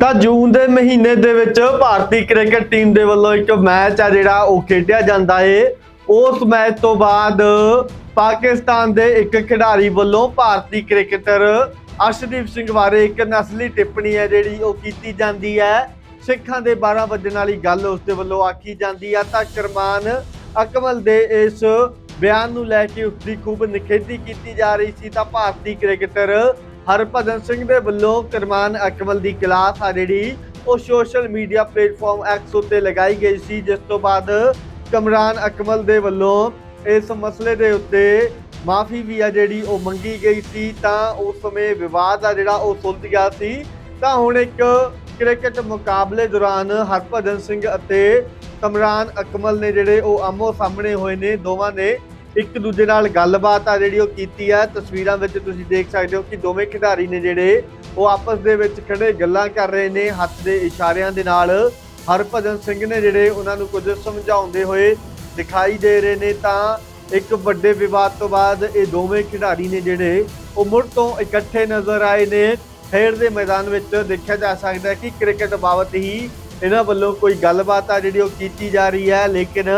ਤਾਂ ਜੂਨ ਦੇ ਮਹੀਨੇ ਦੇ ਵਿੱਚ ਭਾਰਤੀ ਕ੍ਰਿਕਟ ਟੀਮ ਦੇ ਵੱਲੋਂ ਇੱਕ ਮੈਚ ਆ ਜਿਹੜਾ ਉਹ ਖੇਡਿਆ ਜਾਂਦਾ ਏ। ਉਸ ਮੈਚ ਤੋਂ ਬਾਅਦ ਪਾਕਿਸਤਾਨ ਦੇ ਇੱਕ ਖਿਡਾਰੀ ਵੱਲੋਂ ਭਾਰਤੀ ਕ੍ਰਿਕਟਰ ਅਰਸ਼ਦੀਪ ਸਿੰਘ ਬਾਰੇ ਇੱਕ ਨਸਲੀ ਟਿੱਪਣੀ ਹੈ ਜਿਹੜੀ ਉਹ ਕੀਤੀ ਜਾਂਦੀ ਹੈ। ਸਿੱਖਾਂ ਦੇ 12 ਵਜਣ ਵਾਲੀ ਗੱਲ ਉਸ ਦੇ ਵੱਲੋਂ ਆਖੀ ਜਾਂਦੀ ਆ। ਤਾਂ ਕਰਮਾਨ ਅਕਮਲ ਦੇ ਇਸ ਬਿਆਨ ਨੂੰ ਲੈ ਕੇ ਉਸ ਦੀ ਖੂਬ ਨਿਖੇਧੀ ਕੀਤੀ ਜਾ ਰਹੀ ਸੀ। ਤਾਂ ਭਾਰਤੀ ਕ੍ਰਿਕਟਰ ਹਰਭਜਨ ਸਿੰਘ ਦੇ ਵੱਲੋਂ ਕਰਮਾਨ ਅਕਮਲ ਦੀ ਕਲਾਸ ਆ ਜਿਹੜੀ ਉਹ ਸੋਸ਼ਲ ਮੀਡੀਆ ਪਲੇਟਫਾਰਮ ਐਕਸ ਉੱਤੇ ਲਗਾਈ ਗਈ ਸੀ, ਜਿਸ ਤੋਂ ਬਾਅਦ ਕਮਰਾਨ ਅਕਮਲ ਦੇ ਵੱਲੋਂ ਇਸ ਮਸਲੇ ਦੇ ਉੱਤੇ ਮਾਫੀ ਵੀ ਆ ਜਿਹੜੀ ਉਹ ਮੰਗੀ ਗਈ ਸੀ, ਤਾਂ ਉਸ ਸਮੇਂ ਵਿਵਾਦ ਆ ਜਿਹੜਾ ਉਹ ਸੁਲਝ ਗਿਆ ਸੀ। ਤਾਂ ਹੁਣ ਇੱਕ ਕ੍ਰਿਕਟ ਮੁਕਾਬਲੇ ਦੌਰਾਨ ਹਰਭਜਨ ਸਿੰਘ ਅਤੇ ਕਮਰਾਨ ਅਕਮਲ ਨੇ ਜਿਹੜੇ ਉਹ ਆਮੋ ਸਾਹਮਣੇ ਹੋਏ ਨੇ, ਦੋਵਾਂ ਨੇ ਇੱਕ ਦੂਜੇ ਨਾਲ ਗੱਲਬਾਤ ਆ ਜਿਹੜੀ ਉਹ ਕੀਤੀ ਹੈ ਤਸਵੀਰਾਂ ਵਿੱਚ ਤੁਸੀਂ ਦੇਖ ਸਕਦੇ ਹੋ ਕਿ ਦੋਵੇਂ ਖਿਡਾਰੀ ਨੇ ਜਿਹੜੇ, ਉਹ ਆਪਸ ਦੇ ਵਿੱਚ ਖੜੇ ਗੱਲਾਂ ਕਰ ਰਹੇ ਨੇ, ਹੱਥ ਦੇ ਇਸ਼ਾਰਿਆਂ ਦੇ ਨਾਲ। ਹਰਭਜਨ ਸਿੰਘ ਨੇ ਜਿਹੜੇ ਉਹਨਾਂ ਨੂੰ ਕੁਝ ਸਮਝਾਉਂਦੇ ਹੋਏ ਦਿਖਾਈ ਦੇ ਰਹੇ ਨੇ ਤਾਂ ਇੱਕ ਵੱਡੇ ਵਿਵਾਦ ਤੋਂ ਬਾਅਦ ਇਹ ਦੋਵੇਂ ਖਿਡਾਰੀ ਨੇ ਜਿਹੜੇ, ਉਹ ਮੁੜ ਤੋਂ ਇਕੱਠੇ ਨਜ਼ਰ ਆਏ ਨੇ। ਖੇਡ ਦੇ ਮੈਦਾਨ ਵਿੱਚ ਦੇਖਿਆ ਜਾ ਸਕਦਾ ਹੈ ਕਿ ਕ੍ਰਿਕਟ ਬਾਬਤ ਹੀ ਇਹਨਾਂ ਵੱਲੋਂ ਕੋਈ ਗੱਲਬਾਤ ਆ ਜਿਹੜੀ ਉਹ ਕੀਤੀ ਜਾ ਰਹੀ ਹੈ। ਲੇਕਿਨ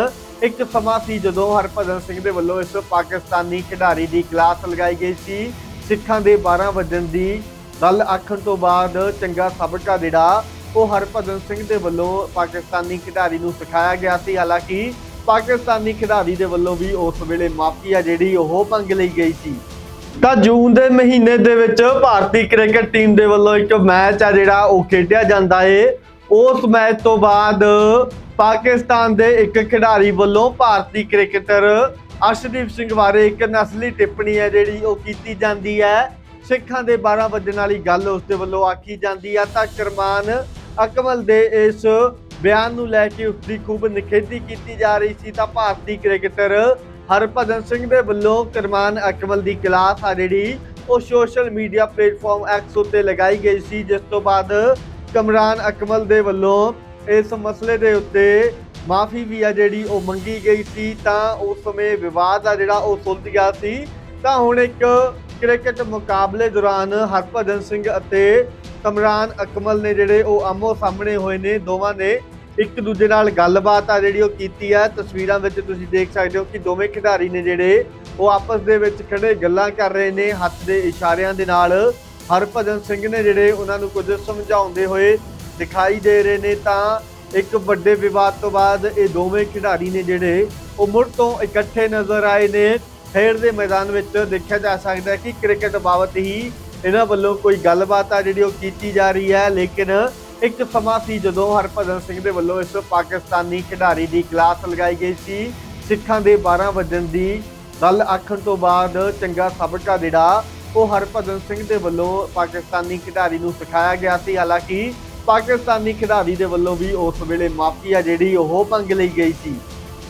ਇੱਕ ਸਮਾਂ ਸੀ ਜਦੋਂ ਹਰਭਜਨ ਸਿੰਘ ਦੇ ਵੱਲੋਂ ਇਸ ਪਾਕਿਸਤਾਨੀ ਖਿਡਾਰੀ ਦੀ ਕਲਾਸ ਲਗਾਈ ਗਈ ਸੀ। ਸਿੱਖਾਂ ਦੇ 12 ਵਜਣ ਦੀ ਗੱਲ ਆਖਣ ਤੋਂ ਬਾਅਦ ਚੰਗਾ ਸਬਕ ਆ ਜਿਹੜਾ, ਉਹ ਹਰਭਜਨ ਸਿੰਘ ਦੇ ਵੱਲੋਂ ਪਾਕਿਸਤਾਨੀ ਖਿਡਾਰੀ ਨੂੰ ਸਿਖਾਇਆ ਗਿਆ ਸੀ। ਹਾਲਾਂਕਿ ਪਾਕਿਸਤਾਨੀ ਖਿਡਾਰੀ ਦੇ ਵੱਲੋਂ ਵੀ ਉਸ ਵੇਲੇ ਮਾਫੀ ਆ ਜਿਹੜੀ ਉਹ ਮੰਗ ਲਈ ਗਈ ਸੀ। ਤਾਂ ਜੂਨ ਦੇ ਮਹੀਨੇ ਦੇ ਵਿੱਚ ਭਾਰਤੀ ਕ੍ਰਿਕਟ ਟੀਮ ਦੇ ਵੱਲੋਂ ਇੱਕ ਮੈਚ ਆ ਜਿਹੜਾ ਉਹ ਖੇਡਿਆ ਜਾਂਦਾ ਏ। ਉਸ ਮੈਚ ਤੋਂ ਬਾਅਦ ਪਾਕਿਸਤਾਨ ਦੇ ਇੱਕ ਖਿਡਾਰੀ ਵੱਲੋਂ ਭਾਰਤੀ ਕ੍ਰਿਕਟਰ ਅਰਸ਼ਦੀਪ ਸਿੰਘ ਬਾਰੇ ਇੱਕ ਨਸਲੀ ਟਿੱਪਣੀ ਹੈ ਜਿਹੜੀ ਉਹ ਕੀਤੀ ਜਾਂਦੀ ਹੈ। ਸਿੱਖਾਂ ਦੇ 12 ਵਜਣ ਵਾਲੀ ਗੱਲ ਉਸ ਦੇ ਵੱਲੋਂ ਆਖੀ ਜਾਂਦੀ ਆ। ਤਾਂ ਕਰਮਾਨ ਅਕਮਲ ਦੇ ਇਸ ਬਿਆਨ ਨੂੰ ਲੈ ਕੇ ਉਸ ਦੀ ਖੂਬ ਨਿਖੇਧੀ ਕੀਤੀ ਜਾ ਰਹੀ ਸੀ। ਤਾਂ ਭਾਰਤੀ ਕ੍ਰਿਕਟਰ ਹਰਭਜਨ ਸਿੰਘ ਦੇ ਵੱਲੋਂ ਕਰਮਾਨ ਅਕਮਲ ਦੀ ਕਲਾਸ ਆ ਜਿਹੜੀ ਉਹ ਸੋਸ਼ਲ ਮੀਡੀਆ ਪਲੇਟਫਾਰਮ ਐਕਸ ਉੱਤੇ ਲਗਾਈ ਗਈ ਸੀ। ਜਿਸ ਤੋਂ ਬਾਅਦ ਕਮਰਾਨ ਅਕਮਲ ਦੇ ਵੱਲੋਂ ਇਸ ਮਸਲੇ ਦੇ ਉੱਤੇ ਮਾਫੀ ਵੀ ਆ ਜਿਹੜੀ ਉਹ ਮੰਗੀ ਗਈ ਸੀ, ਤਾਂ ਉਸ ਸਮੇਂ ਵਿਵਾਦ ਆ ਜਿਹੜਾ ਉਹ ਸੁਲਝ ਗਿਆ ਸੀ। ਤਾਂ ਹੁਣ ਇੱਕ ਕ੍ਰਿਕਟ ਮੁਕਾਬਲੇ ਦੌਰਾਨ ਹਰਭਜਨ ਸਿੰਘ ਅਤੇ ਕਮਰਾਨ ਅਕਮਲ ਨੇ ਜਿਹੜੇ ਉਹ ਆਮੋ ਸਾਹਮਣੇ ਹੋਏ ਨੇ, ਦੋਵਾਂ ਨੇ ਇੱਕ ਦੂਜੇ ਨਾਲ ਗੱਲਬਾਤ ਆ ਜਿਹੜੀ ਉਹ ਕੀਤੀ ਹੈ ਤਸਵੀਰਾਂ ਵਿੱਚ ਤੁਸੀਂ ਦੇਖ ਸਕਦੇ ਹੋ ਕਿ ਦੋਵੇਂ ਖਿਡਾਰੀ ਨੇ ਜਿਹੜੇ ਉਹ ਆਪਸ ਦੇ ਵਿੱਚ ਖੜੇ ਗੱਲਾਂ ਕਰ ਰਹੇ ਨੇ, ਹੱਥ ਦੇ ਇਸ਼ਾਰਿਆਂ ਦੇ ਨਾਲ। ਹਰਭਜਨ ਸਿੰਘ ਨੇ ਜਿਹੜੇ ਉਹਨਾਂ ਨੂੰ ਕੁਝ ਸਮਝਾਉਂਦੇ ਹੋਏ ਦਿਖਾਈ ਦੇ ਰਹੇ ਨੇ, ਤਾਂ ਇੱਕ ਵੱਡੇ ਵਿਵਾਦ ਤੋਂ ਬਾਅਦ ਇਹ ਦੋਵੇਂ ਖਿਡਾਰੀ ਨੇ ਜਿਹੜੇ ਉਹ ਮੁੜ ਤੋਂ ਇਕੱਠੇ ਨਜ਼ਰ ਆਏ ਨੇ। ਖੇਡ ਦੇ ਮੈਦਾਨ ਵਿੱਚ ਦੇਖਿਆ ਜਾ ਸਕਦਾ ਹੈ ਕਿ ਕ੍ਰਿਕਟ ਬਾਬਤ ਹੀ ਇਹਨਾਂ ਵੱਲੋਂ ਕੋਈ ਗੱਲਬਾਤ ਆ ਜਿਹੜੀ ਉਹ ਕੀਤੀ ਜਾ ਰਹੀ ਹੈ, ਲੇਕਿਨ ਇੱਕ ਸਮਾਂ ਸੀ ਜਦੋਂ ਹਰਭਜਨ ਸਿੰਘ ਦੇ ਵੱਲੋਂ ਇਸ ਪਾਕਿਸਤਾਨੀ ਖਿਡਾਰੀ ਦੀ ਕਲਾਸ ਲਗਾਈ ਗਈ ਸੀ। ਸਿੱਖਾਂ ਦੇ 12 ਵਜਣ ਦੀ ਗੱਲ ਆਖਣ ਤੋਂ ਬਾਅਦ ਚੰਗਾ ਸਬਕਾ ਜਿਹੜਾ ਉਹ ਹਰਭਜਨ ਸਿੰਘ ਦੇ ਵੱਲੋਂ ਪਾਕਿਸਤਾਨੀ ਖਿਡਾਰੀ ਨੂੰ ਸਿਖਾਇਆ ਗਿਆ ਸੀ। ਹਾਲਾਂਕਿ ਪਾਕਿਸਤਾਨੀ ਖਿਡਾਰੀ ਦੇ ਵੱਲੋਂ ਵੀ ਉਸ ਵੇਲੇ ਮਾਫੀ ਆ ਜਿਹੜੀ ਉਹ ਮੰਗ ਲਈ ਗਈ ਸੀ।